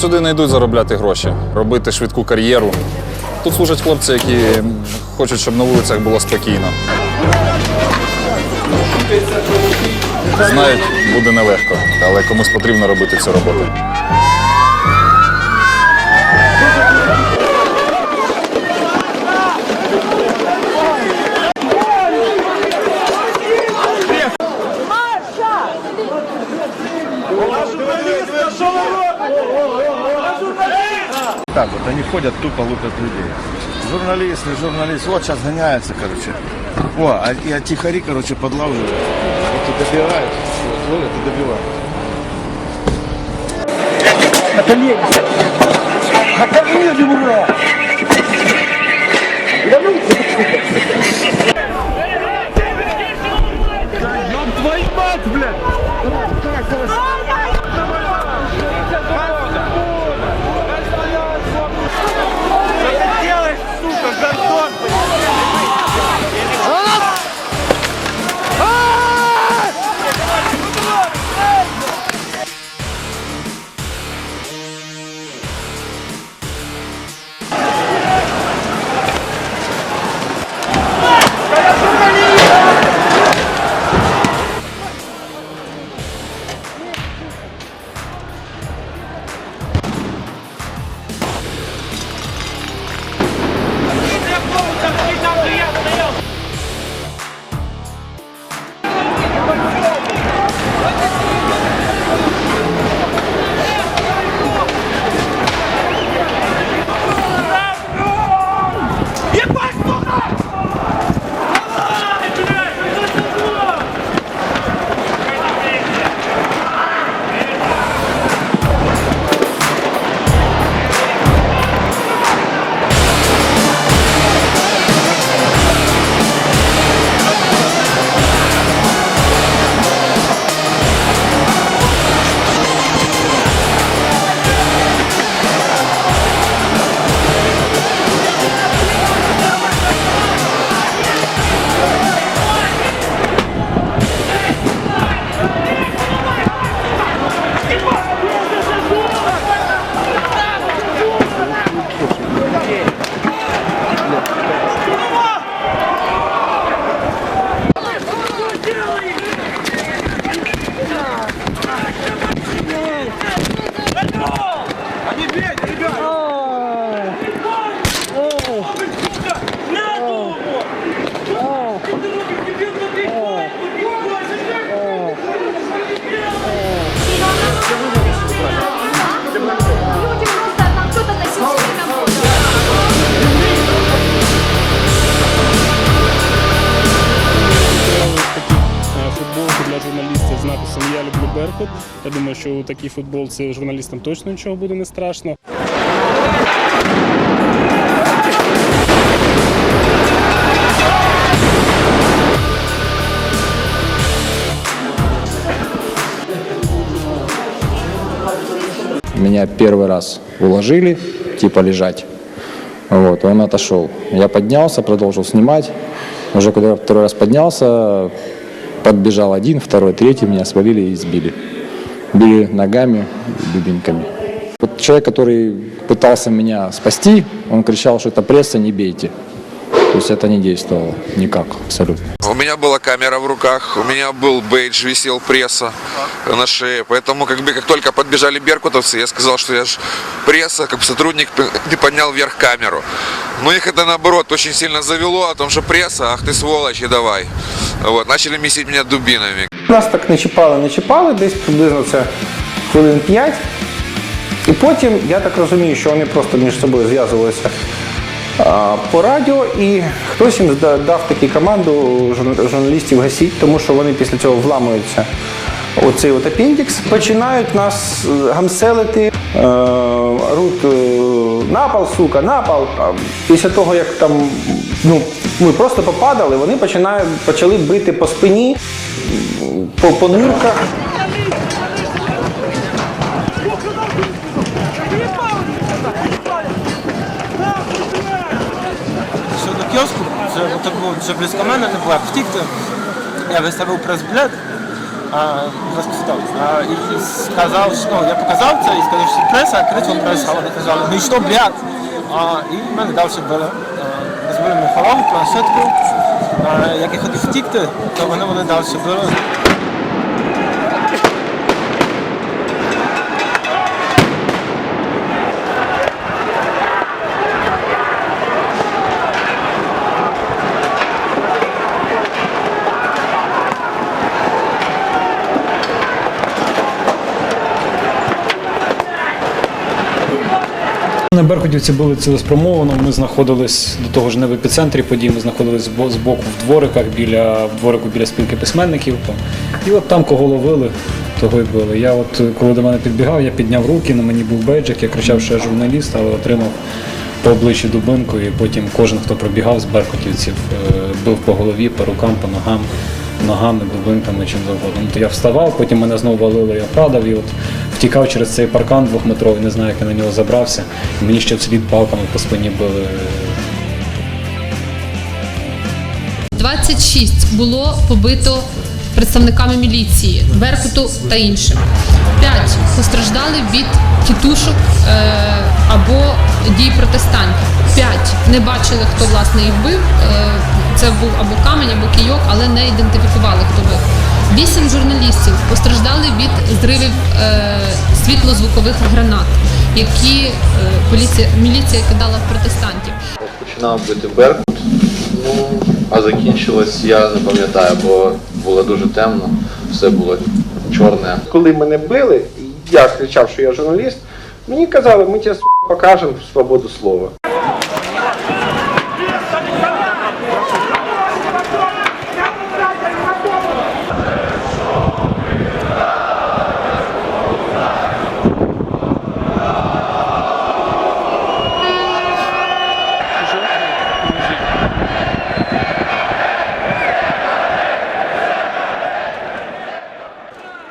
Сюди не йдуть заробляти гроші, робити швидку кар'єру. Тут служать хлопці, які хочуть, щоб на вулицях було спокійно. Знають, буде нелегко, але комусь потрібно робити цю роботу. Так вот, они ходят, тупо лупят людей. Журналист, не журналист, вот сейчас гоняется, короче. О, а, а тихари, короче, подлавливают. Вот и добивают, вот, ловят и добивают. Люди журналістів з написом Я люблю Беркут. Я думаю, що у такій футболці журналістам точно нічого буде не страшно. Меня первый раз уложили, типа лежать. Вот, он отошел. Я поднялся, продолжил снимать. Уже когда я второй раз поднялся, подбежал один, второй, третий, меня свалили и избили. Били ногами, дубинками. Вот человек, который пытался меня спасти, он кричал, что это пресса, не бейте. То есть это не действовало никак абсолютно. У меня была камера в руках, у меня был бейдж, висел пресса на шее. Поэтому как бы как только подбежали беркутовцы, я сказал, что я же пресса, как бы сотрудник, и поднял вверх камеру. Но их это наоборот очень сильно завело о том, что пресса, ах ты сволочь, и давай. Вот, начали месить меня дубинами. Нас так не чіпали, не чіпали, десь приблизно це хвилин 5. І потім, я так розумію, що вони просто між собою зв'язувалися а, По радіо, і хтось їм дав таку команду журна- журналістів гасіть, тому що вони після цього вламуються оцей от апендікс, починають нас е, гамселити, е, рут е, напал, сука, напал. Після того, як там ну, ми просто попадали, вони починають, почали бити по спині, по, по нирках. Що до було, це близько мене не була як втікти. Я виставив прес-білет, а, і сказав, що ну, я показав це і сказав, що преса, кричав преса, а вони казали, ну і що, блядь? А, і мене далі. А, Розбили мені голову, планшетку. А, як я хотів втікти, то вони мене далі били. На Беркутівці були цілеспрямовано. Ми знаходились до того ж не в епіцентрі подій, ми знаходились збо- збоку в двориках біля в дворику біля спілки письменників. І от там кого ловили, того й били. Я от коли до мене підбігав, я підняв руки, на мені був бейджик, я кричав, що я журналіст, але отримав по обличчю дубинку, і потім кожен, хто пробігав з беркутівців, е, бив по голові, по рукам, по ногам. Ногами, дубинками, чим завгодно. Ну, то я вставав, потім мене знову валили, я падав і от втікав через цей паркан двохметровий, не знаю, як я на нього забрався. Мені ще вслід палками по спині били. 26 було побито представниками міліції, Беркуту та іншим. 5 постраждали від тітушок е, або дій протестантів. 5 не бачили, хто власне їх бив. Е, це був або камень, або кійок, але не ідентифікували, хто бив. Вісім журналістів постраждали від зривів е, світлозвукових гранат, які е, поліція міліція кидала в протестантів. починав бити Беркут, ну, а закінчилось, я не пам'ятаю, бо було дуже темно, все було чорне. Коли мене били, я кричав, що я журналіст, мені казали, ми тебе покажемо свободу слова.